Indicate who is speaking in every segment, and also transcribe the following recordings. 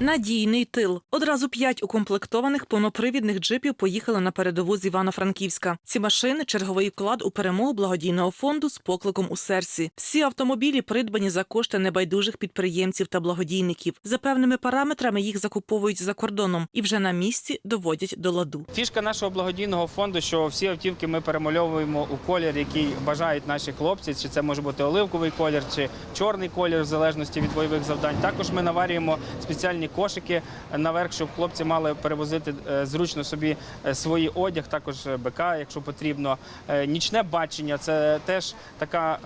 Speaker 1: Надійний тил. Одразу п'ять укомплектованих повнопривідних джипів поїхали на передову з Івано-Франківська. Ці машини черговий вклад у перемогу благодійного фонду з покликом у серці. Всі автомобілі придбані за кошти небайдужих підприємців та благодійників. За певними параметрами їх закуповують за кордоном і вже на місці доводять до ладу.
Speaker 2: Фішка нашого благодійного фонду, що всі автівки ми перемальовуємо у колір, який бажають наші хлопці. Чи це може бути оливковий колір, чи чорний колір, в залежності від бойових завдань. Також ми наварюємо спеціальні кошики наверх, щоб хлопці мали перевозити е, зручно собі е, свої одяг, також е, БК, якщо потрібно. Нічне бачення це теж така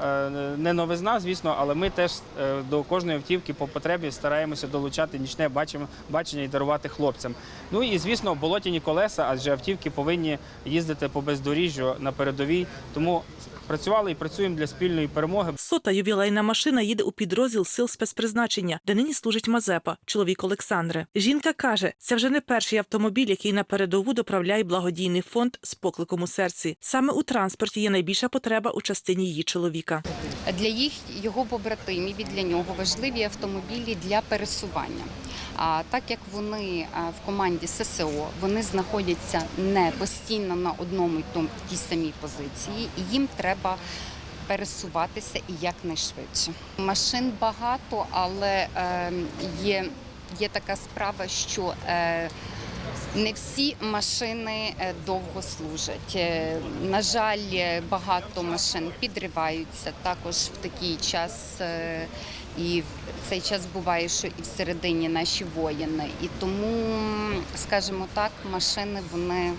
Speaker 2: не новизна, звісно, але ми теж до кожної автівки по потребі стараємося долучати нічне бачення і дарувати хлопцям. Ну і звісно, болотяні колеса, адже автівки повинні їздити по бездоріжжю на передовій. Тому працювали і працюємо для спільної перемоги.
Speaker 1: Сота ювілейна машина їде у підрозділ сил спецпризначення, де нині служить Мазепа, чоловік Олександри. Жінка каже, це вже не перший автомобіль, який на передову доправляє благодійний фонд з покликом у серці. Саме у транспорті є найбільша потреба у частині її чоловіка.
Speaker 3: Для їх його побратимів і для нього важливі автомобілі для пересування. А так як вони в команді ССО, вони знаходяться не постійно на одному і тому тій самій позиції, і їм треба пересуватися і якнайшвидше. Машин багато, але е, є, є така справа, що е, не всі машини е, довго служать. Е, На жаль, багато машин підриваються також в такий час. І в цей час буває, що і всередині наші воїни. І тому, скажімо так, машини вони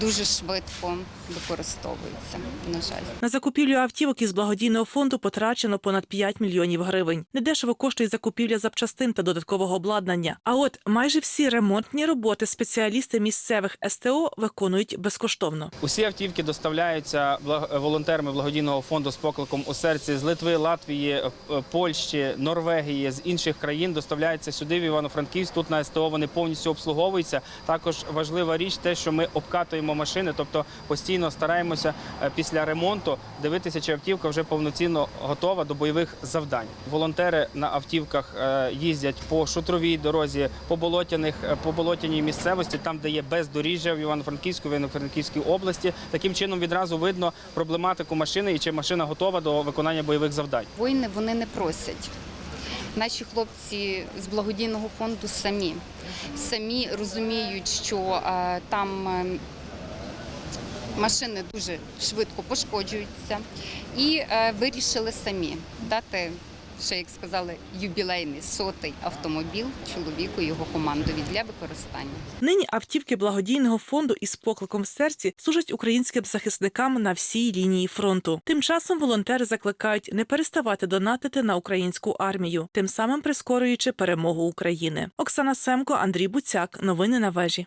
Speaker 3: дуже швидко використовуються. На жаль.
Speaker 1: На закупівлю автівок із благодійного фонду потрачено понад 5 мільйонів гривень. Недешево коштує закупівля запчастин та додаткового обладнання. А от майже всі ремонтні роботи спеціалісти місцевих СТО виконують безкоштовно.
Speaker 2: Усі автівки доставляються волонтерами благодійного фонду з покликом у серці з Литви, Латвії, е, Норвегії, з інших країн доставляються сюди в Івано-Франківськ. Тут на СТО вони повністю обслуговуються. Також важлива річ, те, що ми обкатуємо машини, тобто постійно стараємося е, після ремонту дивитися, чи автівка вже повноцінно готова до бойових завдань. Волонтери на автівках е, їздять по шутровій дорозі, по болотяних, е, по болотяній місцевості, там, де є бездоріжжя в Івано-Франківську, в Івано-Франківській області. Таким чином відразу видно проблематику машини і чи машина готова до виконання бойових завдань.
Speaker 3: Воїни вони не просять. Наші хлопці з благодійного фонду самі. Самі розуміють, що е, там е, машини дуже швидко пошкоджуються, і е, вирішили самі дати, ще як сказали, юбілейний сотий автомобіль чоловіку його командові для використання.
Speaker 1: Нині автівки благодійного фонду із покликом в серці служать українським захисникам на всій лінії фронту. Тим часом волонтери закликають не переставати донатити на українську армію, тим самим прискорюючи перемогу України. Оксана Семко, Андрій Буцяк. Новини на вежі.